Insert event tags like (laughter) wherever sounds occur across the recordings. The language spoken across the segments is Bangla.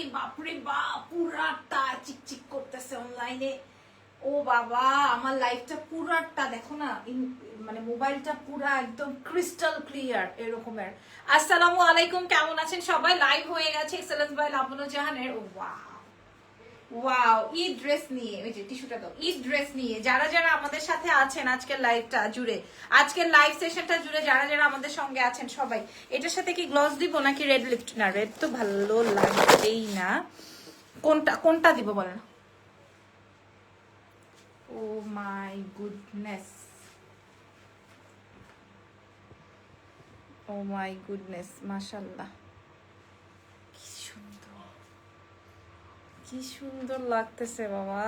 আরে বাপরে বাপ পুরাটা চিকচিক করতেছে অনলাইনে ও বাবা, আমার লাইফটা পুরাটা দেখো না মানে মোবাইলটা পুরা একদম ক্রিস্টাল ক্লিয়ার এরকমের। আসসালামু আলাইকুম, কেমন আছেন সবাই? লাইভ হয়ে গেছে এক্সেলেন্স বাই লাবনু জাহানের। ওয়াও ওয়াও ঈদ ড্রেস নিয়ে ওই যে টিস্যুটা দাও, ঈদ ড্রেস নিয়ে, যারা যারা আমাদের সাথে আছেন আজকের লাইভটা জুড়ে, আজকের লাইভ সেশনটা জুড়ে যারা যারা আমাদের সঙ্গে আছেন সবাই, এটার সাথে কি গ্লস দিব নাকি রেড লিপট না রেড তো ভালো লাগবেই না। কোনটা কোনটা দিব বলেন? ও my goodness oh my goodness মাশাল্লাহ কি সুন্দর কি সুন্দর লাগতেছে, বাবা।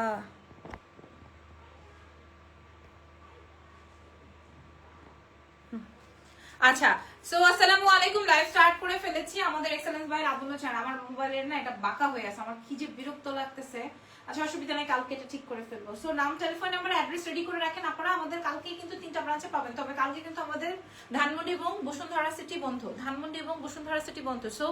আচ্ছা সো আসসালামু আলাইকুম। লাইভ স্টার্ট করে ফেলেছি। আমাদের এক্সেলেন্স ভাই আবুল চান আমার মোবাইলের না এটা বাঁকা হয়ে আছে। আমার কি যে বিরক্ত লাগতেছে। আচ্ছা অসুবিধা নেই, কালকে এটা ঠিক করে ফেলব। সো নাম টেলিফোন নাম্বার অ্যাড্রেস রেডি করে রাখেন আপনারা। আমাদের কালকে কিন্তু তিনটা ব্রাঞ্চে পাবেন। তবে কালকে কিন্তু আমাদের ধানমন্ডি এবং বসুন্ধরা সিটি বন্ধ। ধানমন্ডি এবং বসুন্ধরা সিটি বন্ধ। সো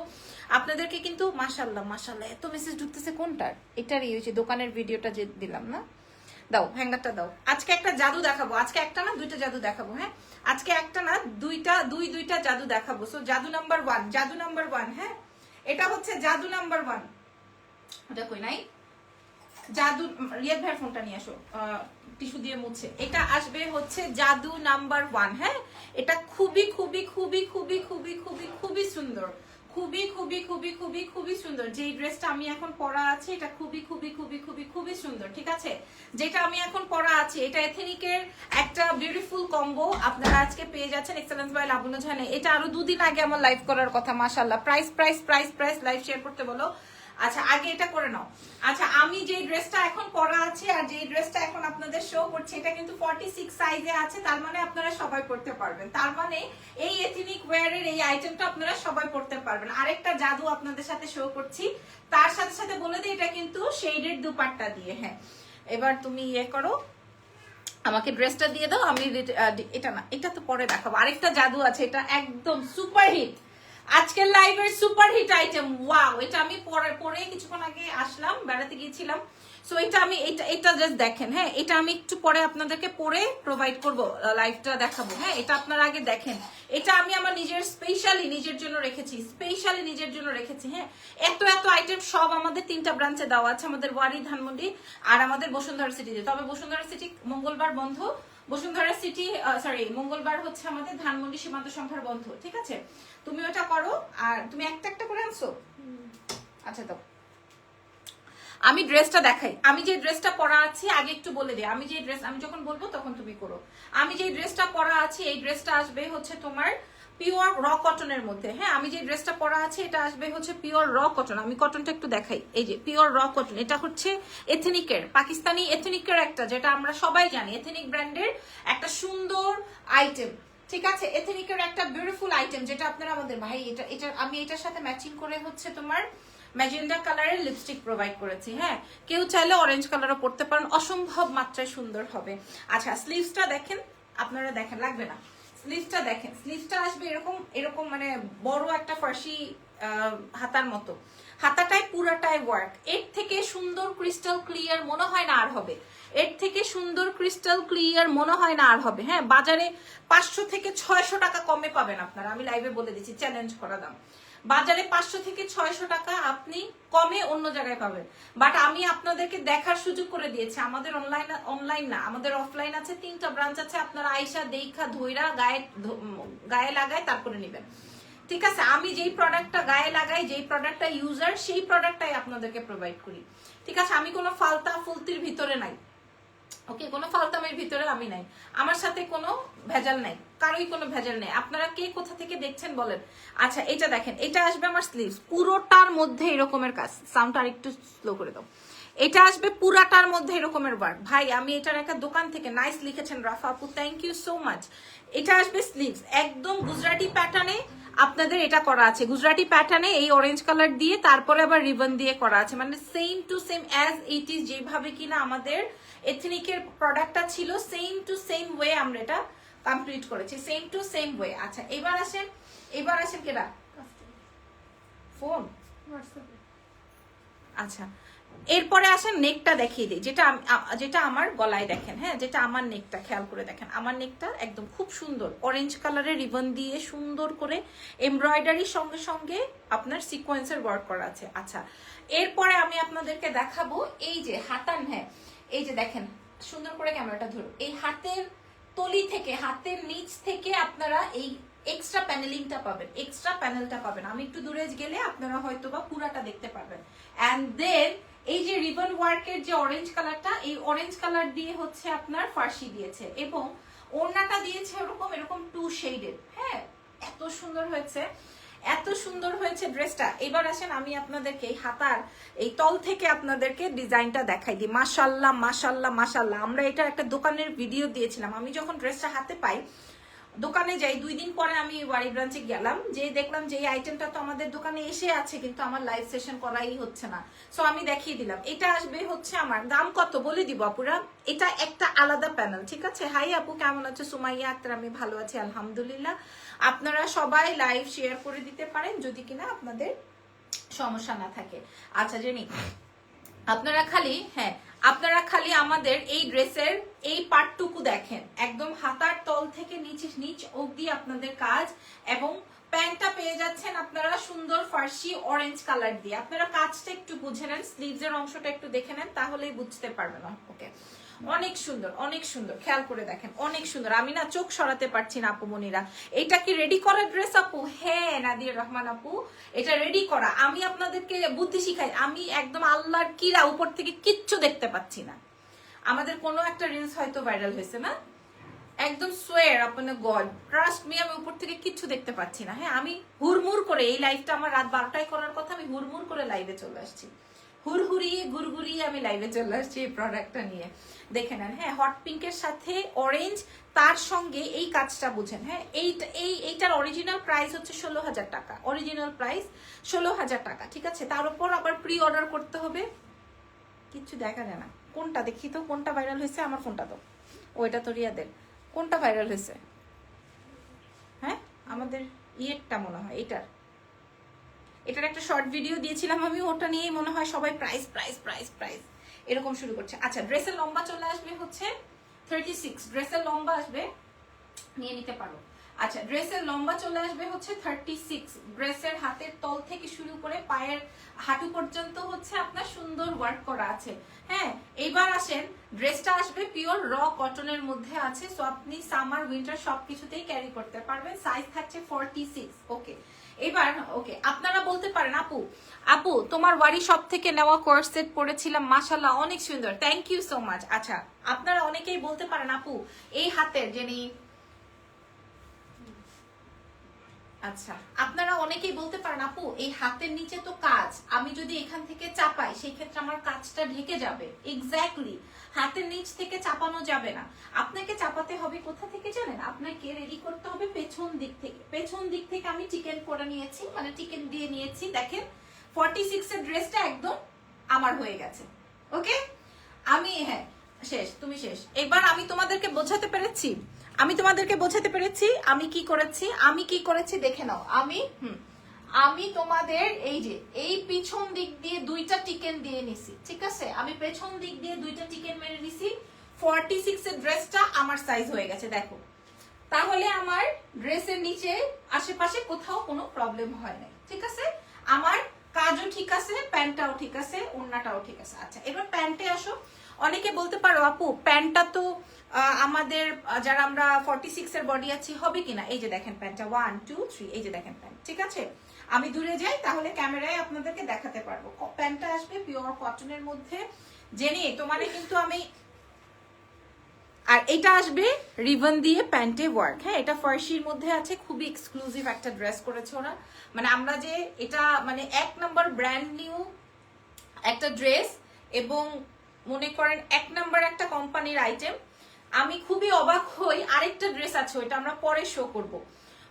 আপনাদেরকে কিন্তু মাশাল্লাহ মাশাল্লাহ এত মেসেজ ঢুকতেছে কোনটার? এটারই ওই যে দোকানের ভিডিওটা যে দিলাম না? দাও, হ্যাঙ্গারটা দাও। আজকে একটা জাদু দেখাবো। আজকে একটা না, দুইটা জাদু দেখাবো হ্যাঁ? আজকে একটা না, দুইটা, দুই, দুইটা জাদু দেখাবো। সো জাদু নাম্বার ওয়ান জাদু নাম্বার ওয়ান হ্যাঁ? এটা হচ্ছে জাদু নাম্বার ওয়ান কই নাই? জাদু রিয়াদ ভাইয়ের ফোনটা নিয়ে আসো টিস্যু দিয়ে মুছে এটা আসবে হচ্ছে জাদু নাম্বার ওয়ান হ্যাঁ এটা খুবই খুবই খুবই খুবই খুবই খুবই খুবই সুন্দর খুবই খুবই খুবই খুবই খুবই সুন্দর যে ড্রেসটা আমি এখন পরা আছে এটা খুবই খুবই খুবই খুবই খুবই সুন্দর ঠিক আছে যেটা আমি এখন পরা আছি এটা এথেনিকের একটা বিউটিফুল কম্বো আপনারা আজকে পেয়ে যাচ্ছেন এক্সেলেন্স বাই লাবণ্য জানে এটা আরও দুদিন আগে আমার লাইভ করার কথা মাশাল্লাহ price price price price live share করতে বলো আচ্ছা আগে এটা করে নাও। আচ্ছা আমি যে ড্রেসটা এখন পরা আছে আর যে ড্রেসটা এখন আপনাদের শো করছে, এটা কিন্তু 46 সাইজে আছে, তার মানে আপনারা সবাই পড়তে পারবেন। তার মানে এই এথনিক ওয়্যারের এই আইটেমটা আপনারা সবাই পড়তে পারবেন। আরেকটা জাদু আপনাদের সাথে শো করছি, তার সাথে সাথে বলে দিই, এটা কিন্তু শেডের দুপাট্টা দিয়ে হ্যাঁ। এবার তুমি ইয়ে করো, আমাকে ড্রেসটা দিয়ে দাও, আমি এটা না, এটা তো পরে দেখাবো। আরেকটা জাদু আছে, এটা একদম সুপার হিট আজকের লাইভের সুপার হিট আইটেম ওয়াও এটা আমি পরে পরে কিছুক্ষণ আগে আসলাম, বেড়াতে গিয়েছিলাম। সো এটা আমি এটা এটা জাস্ট দেখেন হ্যাঁ এটা আমি একটু পরে আপনাদেরকে পরে প্রোভাইড করব লাইভটা দেখাবো হ্যাঁ এটা আপনারা আগে দেখেন। এটা আমি আমার নিজের স্পেশালি নিজের জন্য রেখেছি স্পেশালি নিজের জন্য রেখেছি হ্যাঁ। এত এত আইটেম সব আমাদের তিনটা ব্রাঞ্চে দেওয়া আছে, আমাদের ওয়ারি, ধানমন্ডি আর আমাদের বসুন্ধরা সিটিতে তবে বসুন্ধরা সিটি মঙ্গলবার বন্ধ বসুন্ধরা সিটি সরি মঙ্গলবার হচ্ছে আমাদের ধানমন্ডি সীমান্ত সংখ্যার বন্ধ, ঠিক আছে? তুমি ওটা করো, আর তুমি একটা একটা করে আনছো? আচ্ছা তো আমি ড্রেসটা দেখাই। আমি যে ড্রেসটা পরা আছি, আগে একটু বলে দিই আমি যে ড্রেস, আমি যখন বলব তখন তুমি করো। আমি যে ড্রেসটা পরা আছি, এই ড্রেসটা আসবে হচ্ছে তোমার পিওর র কটনের মধ্যে। হ্যাঁ আমি যে ড্রেসটা পরা আছে, এটা আসবে হচ্ছে পিওর র কটন আমি কটনটা একটু দেখাই। এই যে পিওর র কটন এটা হচ্ছে এথেনিকের পাকিস্তানি এথেনিকের একটা, যেটা আমরা সবাই জানি এথেনিক ব্র্যান্ডের একটা সুন্দর আইটেম ঠিক আছে? এথেনিকের একটা বিউটিফুল আইটেম যেটা আপনারা আমাদের, ভাই, এটা এটা, আমি এটার সাথে ম্যাচিং করে হচ্ছে তোমার ম্যাজেন্ডা কালারের লিপস্টিক প্রোভাইড করেছি হ্যাঁ? কেউ চাইলে অরেঞ্জ কালারও পড়তে পারেন, অসম্ভব মাত্রায় সুন্দর হবে। আচ্ছা স্লিভসটা দেখেন, আপনারা দেখেন, লাগবে না। স্লিভসটা দেখেন স্লিভসটা আসবে এরকম এরকম মানে বড় একটা ফার্সি হাতার মতো। হাতাটাই পুরাটাই ওয়ার্ক এর থেকে সুন্দর ক্রিস্টাল ক্লিয়ার মনে হয় না আর হবে। এর থেকে সুন্দর ক্রিস্টাল ক্লিয়ার মনে হয় না আর হবে। হ্যাঁ বাজারে পাঁচশো থেকে ছয়শো টাকা কমে পাবেন আপনারা। আমি লাইভে বলে দিচ্ছি চ্যালেঞ্জ করা দাম। বাজারে পাঁচশো থেকে ছয়শো টাকা আপনি কমে অন্য জায়গায় পাবেন। বাট আমি আপনাদেরকে দেখার সুযোগ করে দিয়েছি। আমাদের অনলাইন অনলাইন না, আমাদের অফলাইন আছে, তিনটা ব্রাঞ্চ আছে। আপনারা আইসা, দেইখা ধৈরা গায়ে গায়ে লাগায় তারপরে নেবেন। ঠিক আছে? আমি যেই প্রোডাক্টটা গায়ে লাগাই, যেই প্রোডাক্টটা ইউজার সেই প্রোডাক্টটাই আপনাদেরকে প্রোভাইড করি। ঠিক আছে? আমি কোনো ফালতা ফুলতির ভিতরে নাই। ওকে, কোনো ফালতামের ভিতরে আমি নাই। আমার সাথে কোনো ভেজাল নাই, কারোই কোনো ভেজাল নেই। আপনারা কে কোথা থেকে দেখছেন বলেন। আচ্ছা এটা দেখেন, এটা আসবে আমার স্লিভস পুরোটার মধ্যে এরকমের কাজ। সাউন্ডটা আর একটু স্লো করে দাও। এটা আসবে পুরাটার মধ্যে এরকমের ওয়ার্ক ভাই, আমি এটার একটা দোকান থেকে নাইস লিখেছেন, রাফা আপু থ্যাংক ইউ সো মাচ এটা আসবে স্লিভস একদম গুজরাটি প্যাটার্নে আপনাদের এটা করা আছে। গুজরাটি প্যাটার্নে এই অরেঞ্জ কালার দিয়ে, তারপরে আবার রিবন দিয়ে করা আছে। মানে same to same as it is যেভাবে কিনা আমাদের এথনিকের প্রোডাক্টটা ছিল সেম টু সেম ওয়ে আমরা এটা কমপ্লিট করেছি। সেম টু সেম ওয়ে আচ্ছা এবার আসেন এবার আসেন কেডা ফোন? আচ্ছা এরপরে আসেন নেকটা দেখিয়ে দিই। যেটা যেটা আমার গলায় দেখেন হ্যাঁ? যেটা আমার নেকটা খেয়াল করে দেখেন। আমার নেকটা একদম খুব সুন্দর। অরেঞ্জ কালারের রিবন দিয়ে সুন্দর করে এমব্রয়ডারির সঙ্গে সঙ্গে আপনার সিকোয়েন্সের ওয়ার্ক করা আছে। আচ্ছা এরপরে আমি আপনাদেরকে দেখাবো এই যে হাতান হ্যাঁ? এই যে দেখেন, সুন্দর করে ক্যামেরাটা ধরুন এই হাতের তলি থেকে, হাতের নিচ থেকে আপনারা এই এক্সট্রা প্যানেলিংটা পাবেন। এক্সট্রা প্যানেলটা পাবেন। আমি একটু দূরে গেলে আপনারা হয়তো বা পুরাটা দেখতে পারবেন। অ্যান্ড দেন এই যে রিবন ওয়ার্কের যে অরেঞ্জ কালারটা এই অরেঞ্জ কালার দিয়ে হচ্ছে আপনার ফার্সি দিয়েছে। এবং ওড়নাটা দিয়েছে ওরকম, এরকম টু শেডেড হ্যাঁ এত সুন্দর হয়েছে। এত সুন্দর হয়েছে ড্রেসটা। এবার আসেন আমি আপনাদেরকে এই হাতার, এই তল থেকে আপনাদেরকে ডিজাইনটা দেখাই দিই। মাশাল্লাহ মাশাল্লাহ মাশাল্লাহ। আমরা এটা একটা দোকানের ভিডিও দিয়েছিলাম। আমি যখন ড্রেসটা হাতে পাই, দোকানে যাই, দুই দিন পরে আমি ওয়ারি ব্রাঞ্চে গেলাম, যে দেখলাম যে এই আইটেমটা তো আমাদের দোকানে এসে আছে, কিন্তু আমার লাইভ সেশন করাই হচ্ছে না। সো আমি দেখিয়ে দিলাম। এটা আসবে হচ্ছে আমার, দাম কত বলে দিব আপুরা? এটা একটা আলাদা প্যানেল ঠিক আছে? হাই আপু, কেমন আছো? সুমাইয়া আক্তার, আমি ভালো আছি, আলহামদুলিল্লাহ। আপনারা সবাই লাইভ শেয়ার করে দিতে পারেন যদি কিনা আপনাদের সমস্যা না থাকে। আচ্ছা জেনি, আপনারা খালি হ্যাঁ আপনারা খালি আমাদের এই ড্রেসের এই পার্টটুকু দেখেন। একদম হাতার তল থেকে নিচে, নিচ অবধি আপনাদের কাজ এবং প্যান্টটা পেয়ে যাচ্ছেন আপনারা সুন্দর ফার্সি অরেঞ্জ কালার দিয়ে। আপনারা কাজটা একটু বুঝে নেন স্লিভস এর অংশটা একটু দেখে নেন, তাহলেই বুঝতে পারবেন। ওকে। অনেক সুন্দর অনেক সুন্দর। খেয়াল করে দেখেন, অনেক সুন্দর। আমি না চোখ সরাতে পারছি না আপু মনিরা। এটা কি রেডি করা ড্রেস আপু? হ্যাঁ নাদির রহমান আপু, এটা রেডি করা। আমি আপনাদেরকে বুদ্ধি শিখাই, আমি একদম আল্লাহর কিরা উপর থেকে কিচ্ছু দেখতে পাচ্ছি না। আমাদের কোনো একটা রিলস হয়তো ভাইরাল হয়েছে না? একদম সোয়ার আপনার গড ট্রাস্ট মি আমি উপর থেকে কিচ্ছু দেখতে পাচ্ছি না। হ্যাঁ আমি হুড়মুড় করে এই লাইভটা আমার রাত বারোটায় করার কথা, আমি হুড়মুড় করে লাইভে চলে আসছি। হুড়হুড়িয়ে ঘুরঘুরিয়ে আমি লাইভে চলে আসছি এই প্রোডাক্টটা নিয়ে। দেখে নেন হ্যাঁ হট পিঙ্কের সাথে অরেঞ্জ তার সঙ্গে এই কাজটা বুঝেন হ্যাঁ এইটা, এই, এইটার অরিজিনাল প্রাইস হচ্ছে ষোলো হাজার টাকা। অরিজিনাল প্রাইস ষোলো হাজার টাকা, ঠিক আছে? তার উপর আবার প্রি অর্ডার করতে হবে। কিচ্ছু দেখা যায় না। কোনটা দেখি তো? কোনটা ভাইরাল হয়েছে? আমার ফোনটা তো। ওইটা তো রিয়াদের। কোনটা ভাইরাল হয়েছে? হ্যাঁ? আমাদের ইয়েরটা মনে হয়, এটার। এটার একটা শর্ট ভিডিও দিয়েছিলাম আমি, ওটা নিয়েই মনে হয় সবাই প্রাইস প্রাইস প্রাইস প্রাইস এরকম শুরু করছে। আচ্ছা ড্রেসের লম্বা চলে আসবে হচ্ছে থার্টি সিক্স ড্রেসের লম্বা আসবে, নিয়ে নিতে পারো। আচ্ছা ড্রেসের লম্বা চলে আসবে হচ্ছে থার্টি সিক্স ড্রেসের হাতের তল থেকে শুরু করে পায়ের হাঁটু পর্যন্ত হচ্ছে আপনার সুন্দর ওয়ার্ক করা আছে। হ্যাঁ এইবার আসেন ড্রেসটা আসবে পিওর র কটনের মধ্যে আছে সো আপনি সামার উইন্টার সবকিছুতেই ক্যারি করতে পারবেন। সাইজ থাকছে ফর্টি সিক্স ওকে এবার ওকে আপনারা বলতে পারেন, আপু আপু, তোমার ওয়ারি সব থেকে নেওয়া কোর্স সেট পড়েছিলাম মাশাল্লাহ অনেক সুন্দর থ্যাংক ইউ সো মাচ আচ্ছা আপনারা অনেকেই বলতে পারেন, আপু, এই হাতের যিনি আচ্ছা আপনারা অনেকেই বলতে পারেন, আপু, এই হাতের নিচে তো কাজ, আমি যদি এখান থেকে চাপাই, সেই ক্ষেত্রে আমার কাজটা ঢেকে যাবে এক্স্যাক্টলি হাতের নিচ থেকে চাপানো যাবে না। আপনাকে চাপাতে হবে কোথা থেকে জানেন? আপনাকে রেডি করতে হবে পেছন দিক থেকে। পেছন দিক থেকে আমি চিকেন করে নিয়েছি মানে চিকেন দিয়ে নিয়েছি, দেখেন। ফর্টি সিক্স এর ড্রেসটা একদম আমার হয়ে গেছে। ওকে আমি হ্যাঁ শেষ, তুমি শেষ। এবার আমি তোমাদেরকে বোঝাতে পেরেছি। আমি তোমাদেরকে বোঝাতে পেরেছি, আমি কি করেছি, আমি কি করেছি, দেখে নাও। আমি, হুম আমি তোমাদের এই যে, এই পিছন দিক দিয়ে দুইটা টিকেন দিয়ে নিছি, ঠিক আছে? আমি পেছন দিক দিয়ে দুইটা টিকেন মেরে নিছি। ফর্টি সিক্স এর ড্রেসটা আমার সাইজ হয়ে গেছে, দেখো। তাহলে আমার ড্রেসের নিচে আশেপাশে কোথাও কোনো প্রবলেম হয় নাই, ঠিক আছে? আমার কাজও ঠিক আছে, প্যান্টটাও ঠিক আছে, ওড়নাটাও ঠিক আছে। আচ্ছা এবার প্যান্টে আসো। অনেকে বলতে পারো, আপু, প্যান্টটা তো আমাদের যারা আমরা ফর্টি সিক্স এর বডি আছি, হবে কিনা? এই যে দেখেন প্যান্টটা ওয়ান টু থ্রি এই যে দেখেন প্যান্ট, ঠিক আছে? আমি দূরে যাই, তাহলে ক্যামেরায় আপনাদেরকে দেখাতে পারব। প্যান্টটা আসবে পিওর কটনের মধ্যে। জেনে, তোমারে কিন্তু আমি আর এটা আসবে রিবন দিয়ে প্যান্টে ওয়ার্ক। হ্যাঁ এটা ফার্সির মধ্যে আছে, খুবই এক্সক্লুসিভ একটা ড্রেস করেছে ওরা। মানে আমরা যে এটা মানে এক নম্বর ব্র্যান্ড নিউ একটা ড্রেস এবং মনে করেন এক নাম্বার একটা কোম্পানির আইটেম আমি খুবই অবাক হই, আরেকটা ড্রেস আছে ওইটা আমরা পরে শো করব।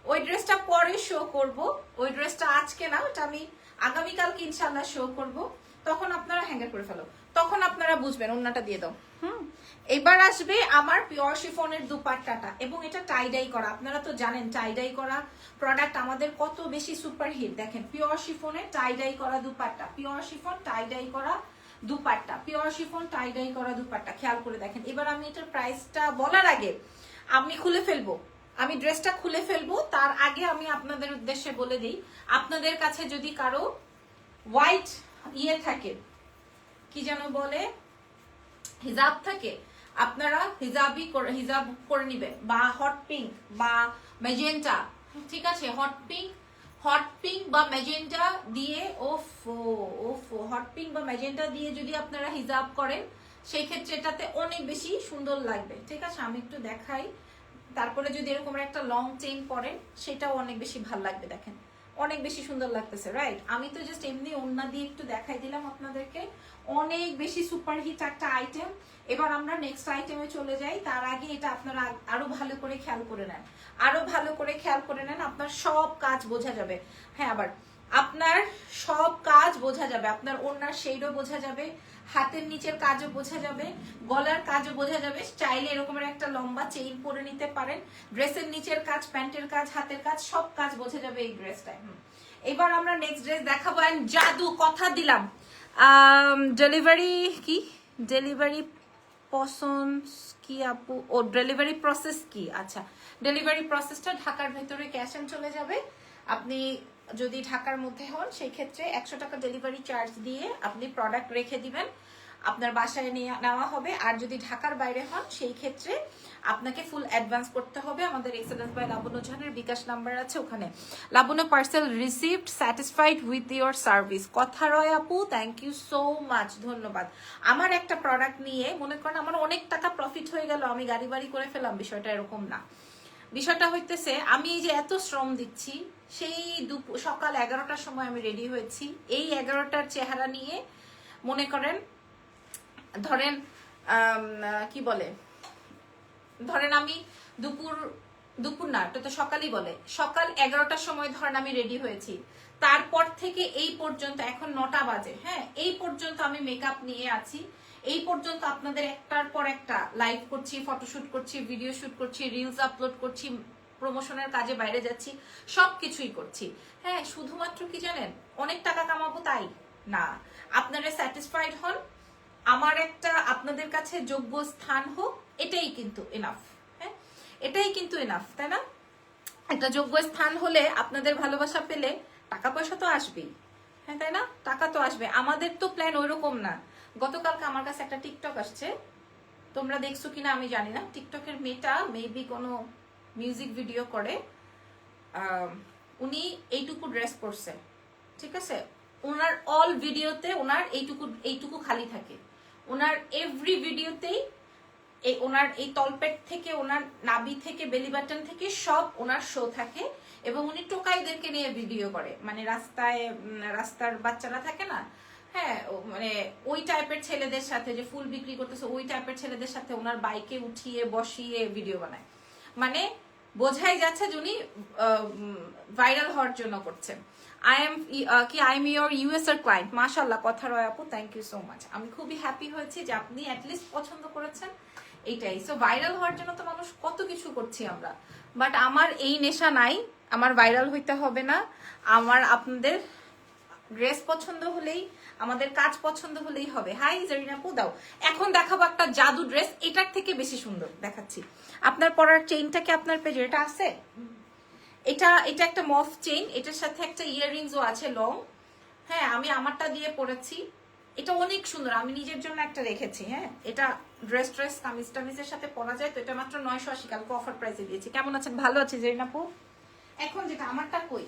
ওই ড্রেসটা পরে শো করব। ওই ড্রেসটা আজকে না, ওটা আমি আগামীকালকে ইনশাল্লাহ শো করব। তখন আপনারা হ্যাঙ্গার করে ফেলো। তখন আপনারা বুঝবেন অন্যটা দিয়ে দাও। হুম? এবার আসবে আমার পিওর শিফনের দুপাট্টাটা এবং এটা টাইডাই করা। আপনারা তো জানেন টাইডাই করা প্রোডাক্ট আমাদের কত বেশি সুপার হিট দেখেন পিওর শিফনের টাইডাই করা দুপাট্টা। পিওর শিফন টাইডাই করা দুপাট্টা। পিওর শিফন টাইডাই করা দুপাট্টা। খেয়াল করে দেখেন। এবার আমি এটার প্রাইসটা বলার আগে, আমি খুলে ফেলব। আমি ড্রেসটা খুলে ফেলব, তার আগে আমি আপনাদের উদ্দেশ্যে বলে দিই, আপনাদের কাছে যদি কারও হোয়াইট ইয়ে থাকে, কি যেন বলে, হিজাব থাকে, আপনারা হিজাবই হিজাব করে নিবেন, বা হট পিঙ্ক বা মেজেন্টা ঠিক আছে? হট পিঙ্ক হট পিঙ্ক বা ম্যাজেন্টা দিয়ে, ওফ ওফ হট পিঙ্ক বা ম্যাজেন্টা দিয়ে যদি আপনারা হিজাব করেন, সেই ক্ষেত্রে এটাতে অনেক বেশি সুন্দর লাগবে, ঠিক আছে? আমি একটু দেখাই। তারপরে যদি এরকম একটা লং চেইন পরেন, সেটাও অনেক বেশি ভালো লাগবে দেখেন। অনেক বেশি সুন্দর লাগতেছে রাইট আমি তো জাস্ট এমনি ওন্না দিয়ে একটু দেখাই দিলাম আপনাদেরকে। অনেক বেশি সুপার হিট একটা আইটেম এবার আমরা নেক্সট আইটেমে চলে যাই। তার আগে এটা আপনারা আরও ভালো করে খেয়াল করে নেন। আরও ভালো করে খেয়াল করে নেন, আপনার সব কাজ বোঝা যাবে। হ্যাঁ আবার আপনার সব কাজ বোঝা যাবে। আপনার ওনার শেডও বোঝা যাবে। হাতের নিচের কাজও বোঝা যাবে, গলার কাজও বোঝা যাবে। চাইলে এরকমের একটা লম্বা চেইন পরে নিতে পারেন। ড্রেসের নিচের কাজ, প্যান্টের কাজ, হাতের কাজ, সব কাজ বোঝা যাবে এই ড্রেসটায়। এবার আমরা নেক্সট ড্রেস দেখাবো and জাদু কথা দিলাম। ডেলিভারি কি? ডেলিভারি পছন্দ কি আপু? ও ডেলিভারি প্রসেস কি? আচ্ছা ডেলিভারি প্রসেসটা ঢাকার ভেতরে ক্যাশ অন চলে যাবে। আপনি যদি ঢাকার মধ্যে হন, সেই ক্ষেত্রে একশো টাকা ডেলিভারি চার্জ দিয়ে আপনি প্রোডাক্ট রেখে দিবেন। আপনার বাসায় নিয়ে নেওয়া হবে। আর যদি ঢাকার বাইরে হন, সেই ক্ষেত্রে আপনাকে ফুল অ্যাডভান্স করতে হবে। আমাদের এক্সেলেন্স বাই লাবণ্য জাহানের বিকাশ নাম্বার আছে ওখানে। Labonno parcel received satisfied with your service Kotha Roy আপু থ্যাংক ইউ সো মাচ ধন্যবাদ। আমার একটা প্রোডাক্ট নিয়ে, মনে করেন আমার অনেক টাকা প্রফিট হয়ে গেল, আমি গাড়ি বাড়ি করে ফেলাম বিষয়টা এরকম না। বিষয়টা হইতেছে, আমি যে এত শ্রম দিচ্ছি, সেই দুপুর সকাল এগারোটার সময় আমি রেডি হয়েছি। এই এগারোটার চেহারা নিয়ে মনে করেন, ধরেন কি বলে, ধরেন আমি দুপুর দুপুর না তো সকালই বলে। সকাল এগারোটার সময় ধরেন আমি রেডি হয়েছি। তারপর থেকে এই পর্যন্ত, এখন নটা বাজে হ্যাঁ? এই পর্যন্ত আমি মেকআপ নিয়ে আছি। এই পর্যন্ত আপনাদের একটার পর একটা লাইভ করছি ফটোশুট করছি ভিডিও শুট করছি রিলস আপলোড করছি প্রমোশনের কাজে বাইরে যাচ্ছি সব কিছুই করছি। হ্যাঁ শুধুমাত্র কি জানেন? অনেক টাকা কামাবো তাই। না, আপনারা স্যাটিসফাইড হন। আমার একটা আপনাদের কাছে যোগ্য স্থান হোক, এটাই কিন্তু এনাফ হ্যাঁ এটাই কিন্তু এনাফ তাই না? একটা যোগ্য স্থান হলে আপনাদের ভালোবাসা পেলে টাকা পয়সা তো আসবেই। হ্যাঁ তাই না? টাকা তো আসবে। আমাদের তো প্ল্যান ওইরকম না। গতকালকে আমার কাছে একটা টিকটক আসছে। তোমরা দেখছ কিনা আমি জানি না। টিকটকের মেয়েটা মেবি কোনো মিউজিক ভিডিও করে। উনি এইটুকু ড্রেস পরছে ঠিক আছে? ওনার অল ভিডিওতে ওনার এইটুকু এইটুকু খালি থাকে। ওনার এভরি ভিডিওতেই এই ওনার এই তলপেট থেকে, ওনার নাবি থেকে বেলি বাটন থেকে সব ওনার শো থাকে এবং উনি টোকাইদেরকে নিয়ে ভিডিও করে। মানে রাস্তায় রাস্তার বাচ্চারা থাকে না? হ্যাঁ মানে ওই টাইপের ছেলেদের সাথে যে ফুল বিক্রি করতেছে, ওই টাইপের ছেলেদের সাথে ওনার বাইকে উঠিয়ে বসিয়ে ভিডিও বানায়। মানে বোঝাই যাচ্ছে যে উনি ভাইরাল হওয়ার জন্য করছেন আই এম কি আই এম ইউর ইউএস এর ক্লায়েন্ট মাশাল্লাহ কথা রয় আপু থ্যাংক ইউ সো মাচ আমি খুবই হ্যাপি হয়েছি যে আপনি অ্যাটলিস্ট পছন্দ করেছেন এইটাই। সো ভাইরাল হওয়ার জন্য তো মানুষ কত কিছু করছি আমরা। বাট আমার এই নেশা নাই, আমার ভাইরাল হইতে হবে না। আমার আপনাদের ড্রেস পছন্দ হলেই আমাদের কাজ পছন্দ হলেই হবে। হাই জরিনা পু দাও এখন দেখাবো একটা জাদু ড্রেস এটার থেকে বেশি সুন্দর দেখাচ্ছি। আপনার পরার চেইনটা কি আপনার পেজে এটা আছে? এটা এটা একটা মফ চেইন এটার সাথে একটা ইয়াররিংসও আছে লং হ্যাঁ আমি আমারটা দিয়ে পরেছি। এটা অনেক সুন্দর, আমি নিজের জন্য একটা রেখেছি হ্যাঁ। এটা ড্রেস ড্রেস কামিজ, টামিজের সাথে পরা যায়, তো এটা মাত্র নয়শো আশি, কালকে অফার প্রাইসে দিয়েছি। কেমন আছেন? ভালো আছে জেরিনাপু এখন যেটা, আমারটা কই?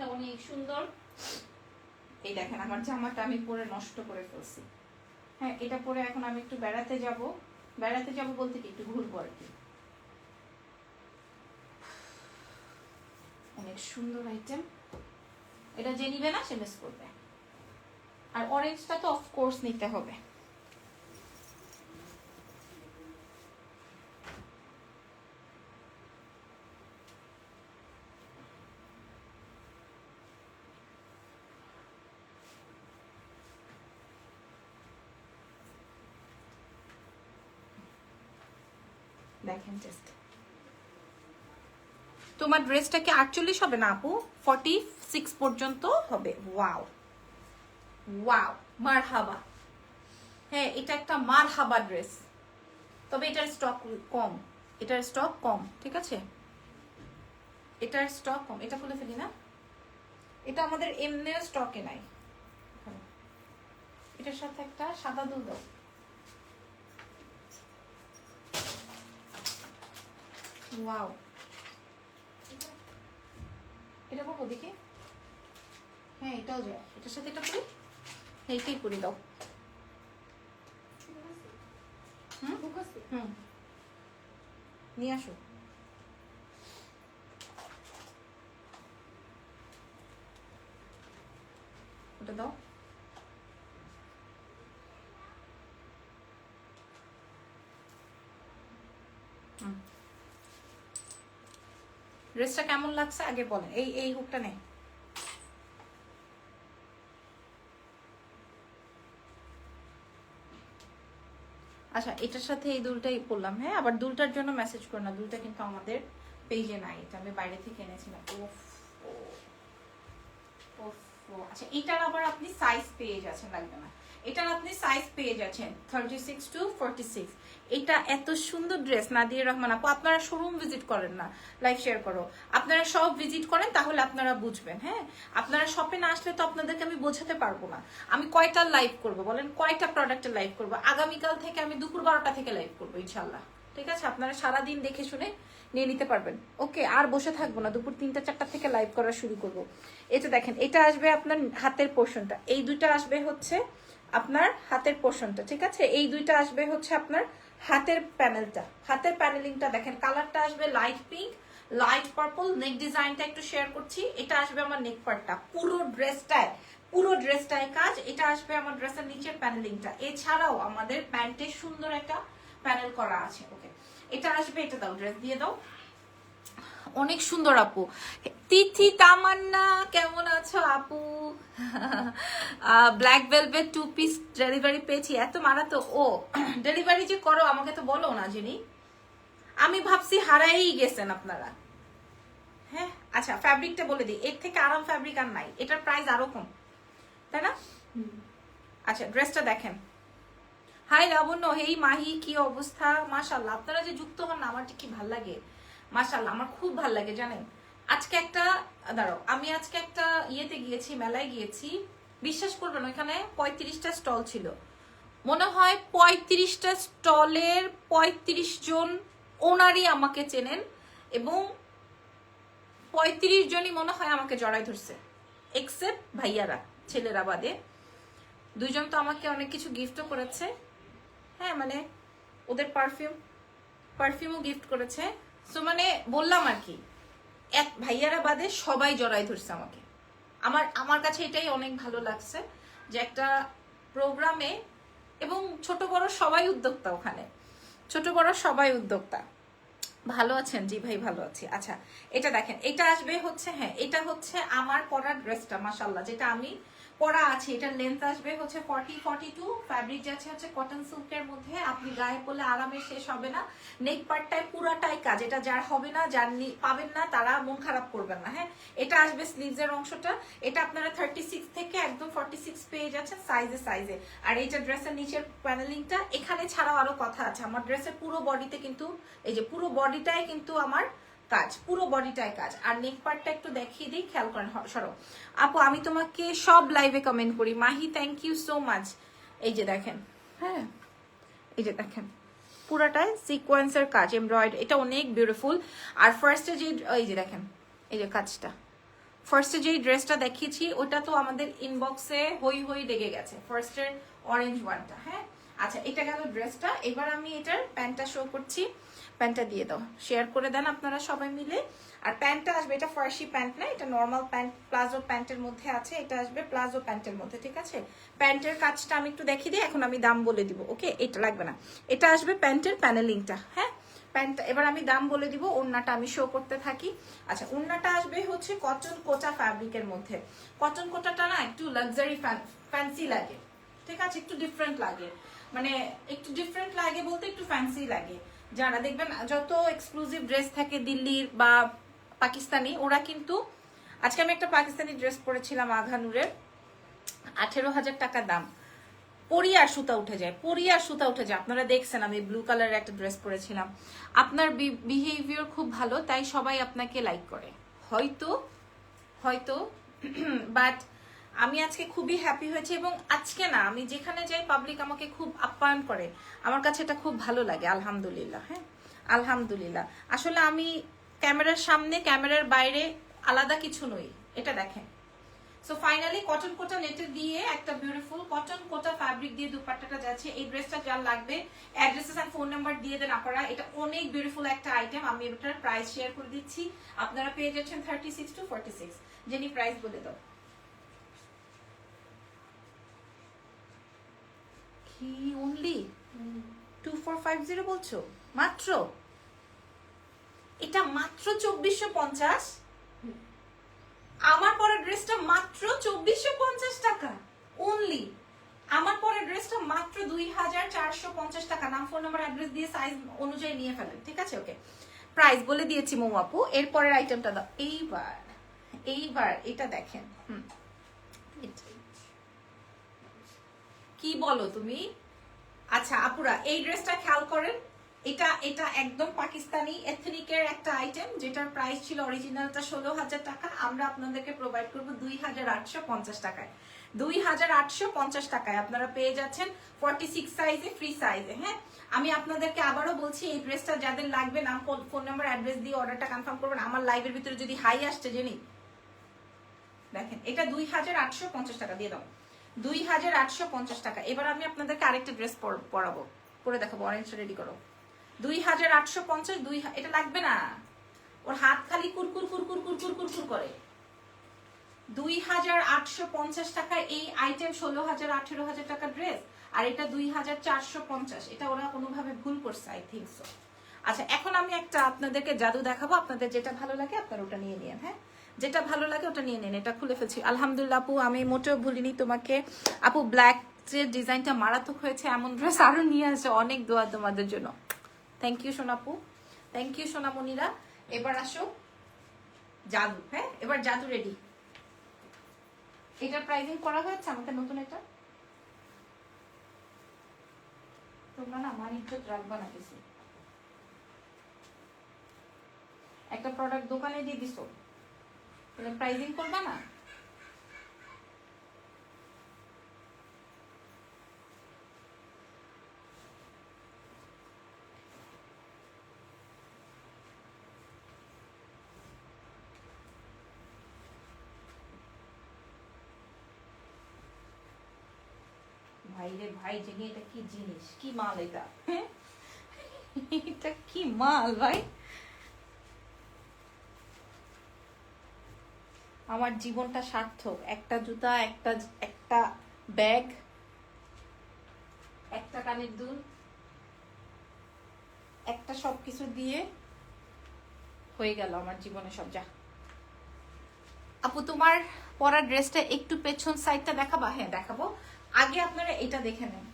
এটা অনেক সুন্দর। এই দেখেন, আমার জামাটা আমি পরে নষ্ট করে ফেলছি। হ্যাঁ এটা পরে এখন আমি একটু বেড়াতে যাব। বেড়াতে যাব বলতে কি, একটু ঘুরবো আর কি। অনেক সুন্দর আইটেম এটা যে নিবে না, সে মিস করবে। আর অরেঞ্জটা তো অফকোর্স নিতে হবে। তোমার ড্রেসটা কি আটচল্লিশ হবে না আপু? ফর্টি সিক্স পর্যন্ত হবে। ওয়াও ওয়াও মার হাবা হ্যাঁ এটা একটা মার হাবা ড্রেস তবে এটার স্টক কম। এটার স্টক কম, ঠিক আছে? এটার স্টক কম। এটা খুলে ফেলি না? এটা আমাদের এমনিও স্টকে নাই। এটার সাথে একটা সাদা দুল দাও। ওয়াও এটা করব দেখি। হ্যাঁ এটাও যায়। এটার সাথে এটা করি? হ্যাঁ এটাই করে দাও। হুম? হুম। নিয়ে আসো। ওটা দাও হুম ড্রেসটা কেমন লাগছে? আগে বলেন। এই এই হুকটা নেই। আচ্ছা এটার সাথে এই দুলটাই পরলাম হ্যাঁ? আবার দুলটার জন্য মেসেজ করো না। দুলটা কিন্তু আমাদের পেজে নাই। এটা আমি বাইরে থেকে এনেছিলাম। ওফ। আচ্ছা এটার আবার আপনি সাইজ পেয়ে যাচ্ছেন, লাগবে না। এটার আপনি সাইজ পেয়ে যাচ্ছেন thirty six to forty six এটা এত সুন্দর ড্রেস নাদিয়া রহমান আপু, আপনারা শোরুম ভিজিট করেন না লাইভ শেয়ার করো। আপনারা সব ভিজিট করেন, তাহলে আপনারা বুঝবেন হ্যাঁ? আপনারা শপে না আসলে তো আপনাদেরকে আমি বোঝাতে পারব না। আমি কয়টা লাইভ করব বলেন? কয়টা প্রোডাক্টের লাইভ করব? আগামীকাল থেকে আমি দুপুর বারোটা থেকে লাইভ করব ইনশাল্লাহ ঠিক আছে? আপনারা সারাদিন দেখে শুনে নিয়ে নিতে পারবেন। ওকে, আর বসে থাকব না, দুপুর তিনটা, চারটা থেকে লাইভ করা শুরু করব। এটা দেখেন, এটা আসবে আপনার হাতের পোর্শনটা এই দুইটা আসবে হচ্ছে আপনার হাতের পোর্শনটা ঠিক আছে? এই দুইটা আসবে হচ্ছে আপনার হাতের প্যানেলটা হাতের প্যানেলিংটা দেখেন কালারটা আসবে light pink light purple neck ডিজাইনটা একটু শেয়ার করছি। এটা আসবে আমার নেক পার্টটা পুরো ড্রেসটায় পুরো ড্রেসটায় কাজ। এটা আসবে আমার ড্রেসের নিচের প্যানেলিংটা এছাড়াও আমাদের প্যান্টে সুন্দর একটা প্যানেল করা আছে ওকে এটা আসবে, এটা দাও ড্রেস দিয়ে দাও। অনেক সুন্দর আপু। তিথি তামান্না, কেমন আছো আপু? Black velvet two piece delivery পেয়েছি, এত মারাত্মক ও ডেলিভারি যে করো, আমাকে তো বলো না যিনি আমি ভাবছি হারাই গেছেন আপনারা। হ্যাঁ আচ্ছা ফ্যাব্রিকটা বলে দিই, এর থেকে আরাম ফ্যাব্রিক আর নাই, এটার প্রাইস আরও কম, তাই না? আচ্ছা ড্রেসটা দেখেন। হাই লাবণ্য, হেই মাহি, কি অবস্থা মাশাল্লাহ আপনারা যে যুক্ত হন না, আমার ঠিক কি ভালো লাগে? মাশাল্লাহ আমার খুব ভালো লাগে জানেন। আজকে একটা, দাঁড়াও, আমি আজকে একটা ইয়েতে গিয়েছি, মেলায় গিয়েছি। বিশ্বাস করবেন, ওইখানে পঁয়ত্রিশটা স্টল ছিল। মনে হয় পঁয়ত্রিশটা স্টলের পঁয়ত্রিশ জন ওনারই আমাকে চেনেন এবং পঁয়ত্রিশ জনই মনে হয় আমাকে জড়াই ধরছে। এক্সেপ্ট ভাইয়ারা, ছেলেরা বাদে। দুজন তো আমাকে অনেক কিছু গিফটও করেছে। হ্যাঁ মানে ওদের পারফিউম পারফিউমও গিফট করেছে। সো মানে বললাম আর কি, এক ভাইয়ারা বাদে সবাই জড়াই ধরছে আমাকে। আমার আমার কাছে এটাই অনেক ভালো লাগছে যে একটা প্রোগ্রামে এবং ছোট বড় সবাই উদ্যোক্তা ওখানে। ছোট বড় সবাই উদ্যোক্তা। ভালো আছেন? জি ভাই, ভালো আছি। আচ্ছা এটা দেখেন, এটা আসবে হচ্ছে হ্যাঁ এটা হচ্ছে আমার পরার ড্রেসটা মাসাল্লাহ যেটা আমি পরা আছে, এটার লেন্থ আসবে হচ্ছে ফর্টি ফর্টি টু ফ্যাব্রিক যাচ্ছে হচ্ছে কটন সিল্কের মধ্যে, আপনি গায়ে পরলে আরামে শেষ হবে না। নেক পার্টটায় পুরাটাই কাজ, এটা যার হবে না, যার পাবেন না, তারা মন খারাপ করবেন না হ্যাঁ? এটা আসবে স্লিভসের অংশটা, এটা আপনারা থার্টি সিক্স থেকে একদম ফর্টি সিক্স পেয়ে যাচ্ছেন সাইজে সাইজে আর এইটা ড্রেসের নিচের প্যানেলিংটা এখানে ছাড়াও আরও কথা আছে, আমার ড্রেসের পুরো বডিতে কিন্তু, এই যে পুরো বডিটাই কিন্তু আমার কাজ, পুরো বডিটাই কাজ। আর নেক পার্টটা একটু দেখিয়ে দিই, খেয়াল করেন সরো। আপু, আমি তোমাকে সব লাইভে কমেন্ট করি। Mahi thank you so much এই যে দেখেন হ্যাঁ এই যে দেখেন, পুরাটাই সিকোয়েন্সের কাজ এমব্রয়েড এটা অনেক বিউটিফুল আর ফার্স্টে যে, এই যে দেখেন, এই যে কাজটা। ফার্স্টে যেই ড্রেসটা দেখিয়েছি, ওটা তো আমাদের ইনবক্সে হই হই লেগে গেছে। ফার্স্টের অরেঞ্জ ওয়ানটা হ্যাঁ? আচ্ছা এটা গেল ড্রেসটা এবার আমি এটার প্যান্টটা শো করছি। প্যান্টটা দিয়ে দাও। শেয়ার করে দেন আপনারা সবাই মিলে। আর প্যান্টটা আসবে, এটা ফার্সি প্যান্ট না, এটা নর্মাল প্যান্ট, প্লাজো প্যান্টের মধ্যে আছে, এটা আসবে প্লাজো প্যান্টের মধ্যে, ঠিক আছে? প্যান্টের কাজটা আমি একটু দেখিয়ে দিই, এখন আমি দাম বলে দিব, ওকে? এটা লাগবে না। এটা আসবে প্যান্টের প্যানেলিংটা হ্যাঁ? প্যান্টটা, এবার আমি দাম বলে দিব, ওড়নাটা আমি শো করতে থাকি। আচ্ছা ওড়নাটা আসবে হচ্ছে কটন কোটা ফ্যাব্রিকের মধ্যে। কটন কোটাটা না একটু লাক্সারি ফ্যান্সি লাগে, ঠিক আছে? একটু ডিফারেন্ট লাগে। মানে একটু ডিফারেন্ট লাগে বলতে একটু ফ্যান্সি লাগে। যারা দেখবেন, যত এক্সক্লুসিভ ড্রেস থাকে দিল্লির বা পাকিস্তানি, ওরা কিন্তু, আজকে আমি একটা পাকিস্তানি ড্রেস পরেছিলাম আঘানুরের, আঠেরো হাজার টাকা দাম। পরিয়ার সুতা উঠে যায়, পরিয়ার সুতা উঠে যায়। আপনারা দেখছেন, আমি ব্লু কালারের একটা ড্রেস পরেছিলাম। আপনার বিহেভিয়ার খুব ভালো, তাই সবাই আপনাকে লাইক করে। হয়তো হয়তো (clears throat) বাট আমি আজকে খুবই হ্যাপি হয়েছি এবং আজকে না, আমি যেখানে যাই পাবলিক আমাকে খুব আপ্যায়ন করে। আমার কাছে এটা খুব ভালো লাগে, আলহামদুলিল্লাহ হ্যাঁ? আলহামদুলিল্লাহ। আসলে আমি ক্যামেরার সামনে, ক্যামেরার বাইরে আলাদা কিছু নই, এটা দেখেন। সো ফাইনালি কটন কোটা নেটে দিয়ে একটা বিউটিফুল কটন কোটা ফ্যাব্রিক দিয়ে দুপাট্টাটা যাচ্ছে। এই ড্রেসটা যার লাগবে অ্যাড্রেসেস এন্ড ফোন নাম্বার দিয়ে দেন আপনারা। এটা অনেক বিউটিফুল একটা আইটেম আমি এটার প্রাইস শেয়ার করে দিচ্ছি। আপনারা পেয়ে যাচ্ছেন thirty six to forty six Jenny price বলে দাও। কি only two four five zero বলছো? মাত্র? এটা মাত্র চব্বিশশো পঞ্চাশ? আমার পরে ড্রেসটা মাত্র চব্বিশশো পঞ্চাশ টাকা অনলি আমার পরে ড্রেসটা মাত্র দুই হাজার চারশো পঞ্চাশ টাকা। নাম ফোন নাম্বার অ্যাড্রেস দিয়ে সাইজ অনুযায়ী নিয়ে ফেলেন, ঠিক আছে? ওকে প্রাইস বলে দিয়েছি মৌ আপু, এরপরের আইটেমটা দাও। এইবার এইবার এটা দেখেন, হুম এটাই। কি বলো তুমি? আচ্ছা আপুরা, এই ড্রেসটা খেয়াল করেন। এটা এটা একদম পাকিস্তানি এথনিকের একটা আইটেম যেটার প্রাইস ছিল অরিজিনালটা ষোলো হাজার টাকা। আমরা আপনাদেরকে প্রোভাইড করব দুই হাজার আটশো পঞ্চাশ টাকায়। দুই হাজার আটশো পঞ্চাশ টাকায় আপনারা পেয়ে যাচ্ছেন ফর্টি সিক্স সাইজে ফ্রি সাইজে হ্যাঁ? আমি আপনাদেরকে আবারও বলছি, এই ড্রেসটা যাদের লাগবে, নাম, ফোন নাম্বার অ্যাড্রেস দিয়ে অর্ডারটা কনফার্ম করবেন। আমার লাইভের ভিতরে যদি হাই আসছে, জেনি? দেখেন, এটা দুই হাজার আটশো পঞ্চাশ টাকা, দিয়ে দাও। দুই হাজার আটশো পঞ্চাশ টাকা। এবার আমি আপনাদেরকে আরেকটা ড্রেস পরাবো। পরে দেখাবো অরেঞ্জ রেডি করো। দুই হাজার আটশো পঞ্চাশ, দুই এটা লাগবে না। ওর হাত খালি কুরকুর কুরকুর কুরকুর কুরকুর করে। দুই হাজার আটশো পঞ্চাশ টাকায় এই আইটেম ষোলো হাজার আঠেরো হাজার টাকা ড্রেস আর এটা দুই হাজার চারশো পঞ্চাশ। এটা ওরা কোনোভাবে ভুল করছে আই থিঙ্ক সো আচ্ছা এখন আমি একটা আপনাদেরকে জাদু দেখাবো। আপনাদের যেটা ভালো লাগে আপনারা ওটা নিয়ে নিন হ্যাঁ? যেটা ভালো লাগে ওটা নিয়ে নিন, এটা খুলে ফেলছি। আলহামদুলিল্লাহ আপু, আমি মোটেও ভুলিনি তোমাকে। আপু ব্ল্যাক যে ডিজাইনটা মারাত্মক হয়েছে, এমন ড্রেস আরও নিয়ে আসে, অনেক দোয়া তোমাদের জন্য। থ্যাংক ইউ সোনাপু থ্যাংক ইউ সোনামণিরা এবার আসো, জাদু হ্যাঁ? এবার জাদু রেডি এটার প্রাইজিং করা হয়েছে আমাকে নতুন এটা? তোমরা না আমার ইজ্জত রাখবা না কিছু। একটা প্রোডাক্ট দোকানে দিয়ে দিছো। প্রাইজিং করবা না? ভাই রে ভাই জেনে এটা কি জিনিস? কি মাল এটা? হ্যাঁ? এটা কি মাল ভাই? আমার জীবনটা সার্থক। একটা জুতা, একটা একটা ব্যাগ, একটা কানের দুল, একটা সব কিছু দিয়ে হয়ে গেল আমার জীবনে সব যা। আপু, তোমার পরা ড্রেসটা একটু পেছন সাইডটা দেখাবা? হ্যাঁ দেখাবো। আগে আপনারা এটা দেখে নেন।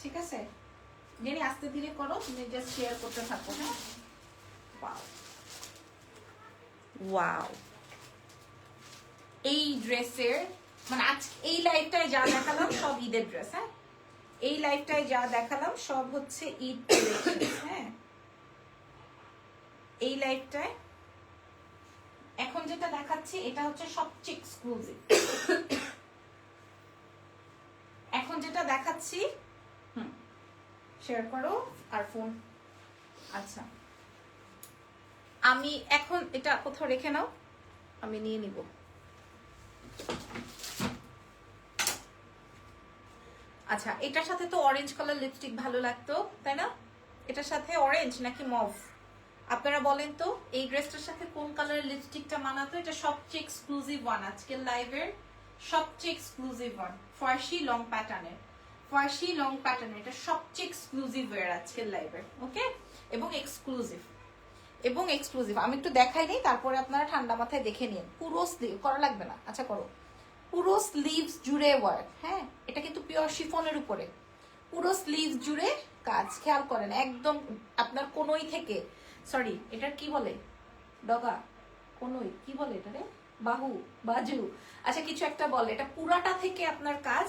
ঠিক আছে? জেনে আস্তে ধীরে করো, তুমি জাস্ট শেয়ার করতে থাকো হ্যাঁ? ওয়াও ওয়াও এই ড্রেসের মানে আজ এই লাইফটায় যা দেখালাম সব ঈদের ড্রেস হ্যাঁ? এই লাইফটায় যা দেখালাম সব হচ্ছে ঈদ হ্যাঁ? এই লাইফটায় এখন যেটা দেখাচ্ছি, এটা হচ্ছে সবচেয়ে এক্সক্লুসিভ এখন যেটা দেখাচ্ছি, হুম শেয়ার করো আর ফোন আচ্ছা। আমি এখন এটা কোথাও রেখে নাও, আমি নিয়ে নিব। আচ্ছা এটার সাথে তো অরেঞ্জ কালার লিপস্টিক ভালো লাগতো, তাই না? এটার সাথে অরেঞ্জ নাকি মভ আপনারা বলেন তো, এই ড্রেসটার সাথে কোন কালারের লিপস্টিকটা মানাতো? এটা সবচেয়ে এক্সক্লুসিভ ওয়ান আজকের লাইভের সবচেয়ে এক্সক্লুসিভ ওয়ান ফার্সি লং প্যাটার্নের ফার্সি লং প্যাটার্নের এটা সবচেয়ে এক্সক্লুসিভ ওয়ার আজকের লাইভের ওকে এবং এক্সক্লুসিভ এবং এক্সক্লুসিভ আমি একটু দেখাই নেই, তারপরে আপনারা ঠান্ডা মাথায় দেখে নিন। পুরো স্লিভ করা লাগবে না। আচ্ছা করো। পুরো স্লিভস জুড়ে ওয়ার্ক হ্যাঁ? এটা কিন্তু পিওর শিফনের উপরে। পুরো স্লিভ জুড়ে কাজ, খেয়াল করেন, একদম আপনার কোনোই থেকে সরি এটার কি বলে? ডগা। কোনোই, কি বলে এটা রে? বাহু, বাজু। আচ্ছা কিছু একটা বলে, এটা পুরাটা থেকে আপনার কাজ,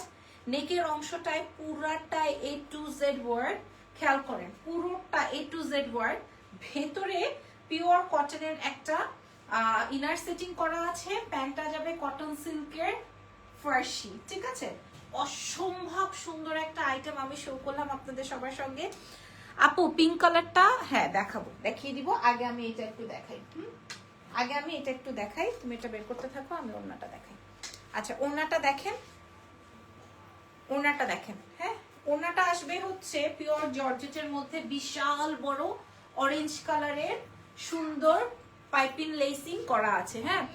নেকের অংশটায় পুরাটায় এ টু জেড ওয়ার্ড খেয়াল করেন, পুরোটা এ টু জেড ওয়ার্ড ভেতরে পিওর কটনের একটা ইনার সেটিং করা আছে। প্যান্টটা যাবে কটন সিল্কের ফার্সি ঠিক আছে? অসম্ভব সুন্দর একটা আইটেম আমি শো করলাম আপনাদের সবার সঙ্গে। আপু পিঙ্ক কালারটা হ্যাঁ দেখাবো, দেখিয়ে দিব। আগে আমি এটা একটু দেখাই, হুম? আগে আমি এটা একটু দেখাই। তুমি এটা বের করতে থাকো, আমি ওড়নাটা দেখাই। আচ্ছা ওড়নাটা দেখেন। ওড়নাটা দেখেন হ্যাঁ? ওড়নাটা আসবে হচ্ছে পিওর জর্জেটের মধ্যে বিশাল বড় অরেঞ্জ কালারের সুন্দর পাইপিং লেসিং করা আছে হ্যাঁ?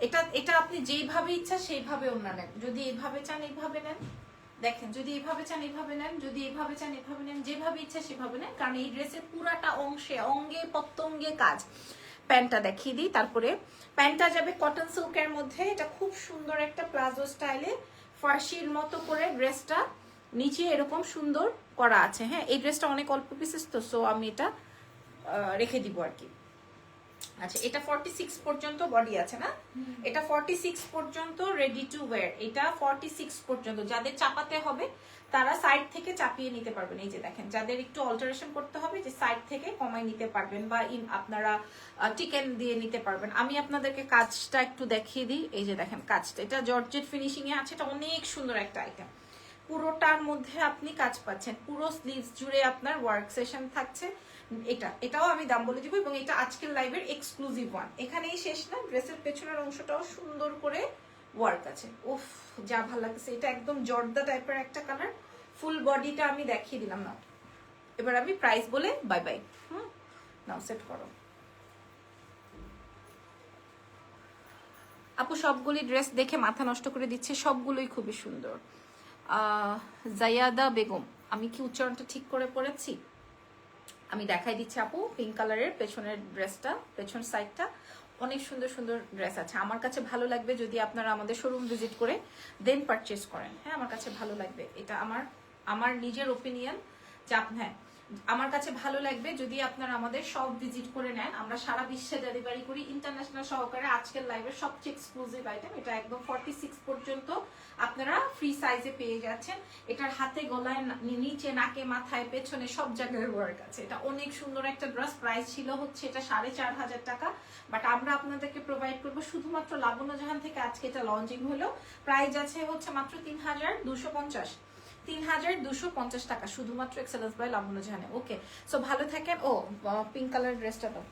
এটা এটা আপনি যেইভাবে ইচ্ছা সেইভাবে ওড়না নেন। যদি এইভাবে চান এইভাবে নেন। দেখেন, যদি এইভাবে চান এইভাবে নেন। যদি এইভাবে চান এইভাবে নেন। যেভাবে ইচ্ছা সেভাবে নেন। কারণ এই ড্রেসের পুরাটা অংশে, অঙ্গে, প্রত্যঙ্গে কাজ। প্যান্টটা দেখিয়ে দিই। তারপরে প্যান্টটা যাবে কটন সিল্কের মধ্যে। এটা খুব সুন্দর একটা প্লাজো স্টাইলে ফার্সির মতো করে ড্রেসটা নিচে এরকম সুন্দর করা আছে হ্যাঁ? এই ড্রেসটা অনেক অল্প পিসেস তো সো আমি এটা রেখে দিব আর কি। আচ্ছা এটা 46 পর্যন্ত বডি আছে না? এটা 46 পর্যন্ত রেডি টু ওয়্যার এটা 46 পর্যন্ত। যাদের চাপাতে হবে তারা সাইড থেকে চাপিয়ে নিতে পারবেন। এই যে দেখেন যাদের একটু অল্টারেশন করতে হবে যে সাইড থেকে কমাই নিতে পারবেন বা ইন আপনারা টিকেন দিয়ে নিতে পারবেন। আমি আপনাদেরকে কাজটা একটু দেখিয়ে দিই। এই যে দেখেন কাজটা। এটা জর্জেট ফিনিশিং এ আছে। এটা অনেক সুন্দর একটা আইটেম পুরোটার মধ্যে আপনি কাজ পাচ্ছেন। পুরো স্লিভস জুড়ে আপনার ওয়ার্ক সেশন থাকছে। এটা, এটাও আমি দাম বলে দিব এবং এটা আজকের লাইভের এক্সক্লুসিভ ওয়ান এখানেই শেষ না ড্রেসের পেছনের অংশটাও সুন্দর করে ওয়ার্ক আছে। উফ, যা ভালো লাগছে। এটা একদম জর্দা টাইপের একটা কালার ফুল বডিটা আমি দেখিয়ে দিলাম না। এবার আমি প্রাইস বলে বাই বাই হুম, নাও সেট করো। আপু, সবগুলি ড্রেস দেখে মাথা নষ্ট করে দিচ্ছে। সবগুলোই খুবই সুন্দর। জায়াদা বেগম, আমি কি উচ্চারণটা ঠিক করে পড়েছি? আমি দেখাই দিচ্ছি আপু পিঙ্ক কালারের পেছনের ড্রেসটা পেছন সাইডটা অনেক সুন্দর সুন্দর ড্রেস আছে। আমার কাছে ভালো লাগবে যদি আপনারা আমাদের শোরুম ভিজিট করে দেন পারচেস করেন। হ্যাঁ আমার কাছে ভালো লাগবে। এটা আমার আমার নিজের ওপিনিয়ন যে হ্যাঁ আমার কাছে ভালো লাগবে যদি আপনারা আমাদের সব ভিজিট করে নেন। আমরা সারা বিশ্বে ডেলিভারি করি। ইন্টারন্যাশনাল সহকারে আজকের লাইভের সবচেয়ে এক্সক্লুসিভ আইটেম এটা একদম ফর্টি সিক্স পর্যন্ত আপনারা ফ্রি সাইজে পেয়ে যাচ্ছেন। এটার হাতে গলায় নিচে নাকে, মাথায়, পেছনে সব জায়গায় ওয়ার্ক আছে। এটা অনেক সুন্দর একটা ড্রেস প্রাইস ছিল হচ্ছে এটা সাড়ে চার হাজার টাকা। বাট আমরা আপনাদেরকে প্রোভাইড করব শুধুমাত্র লাবণ্য জাহান থেকে আজকে এটা লঞ্চিং হলো। প্রাইস আছে হচ্ছে মাত্র তিন হাজার দুশো পঞ্চাশ। তিন হাজার দুশো পঞ্চাশ টাকা, শুধুমাত্র এক্সেলেন্স বাই লাবণ্য জাহানে। ওকে সো ভালো থাকেন। ও পিঙ্ক কালার ড্রেসটা দাও।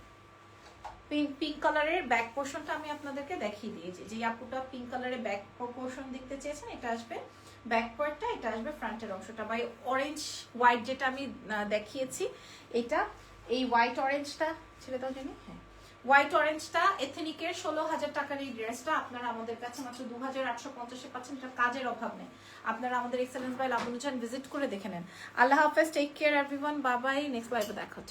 পিঙ্ক পিঙ্ক কালারের ব্যাক পোর্শনটা আমি আপনাদেরকে দেখিয়ে দিয়েছি। যে আপুটা পিঙ্ক কালারের ব্যাক পোর্শন দেখতে চেয়েছেন, এটা আসবে ব্যাক পার্টটা এটা আসবে ফ্রন্টের অংশটা। বাই অরেঞ্জ হোয়াইট যেটা আমি দেখিয়েছি, এটা, এই হোয়াইট অরেঞ্জটা ছেড়ে দাও জানি। হ্যাঁ। হোয়াইট অরেঞ্জটা এথেনিকের ষোলো হাজার টাকার এই ড্রেসটা আপনারা আমাদের কাছে মাত্র দু হাজার আটশো পঞ্চাশে পাচ্ছেন। এটা কাজের অভাব নেই। আপনারা আমাদের এক্সেলেন্স বাই লাবনুজান ভিজিট করে দেখে নেন। আল্লাহ হাফেজ take care everyone bye bye next লাইভে দেখা হচ্ছে।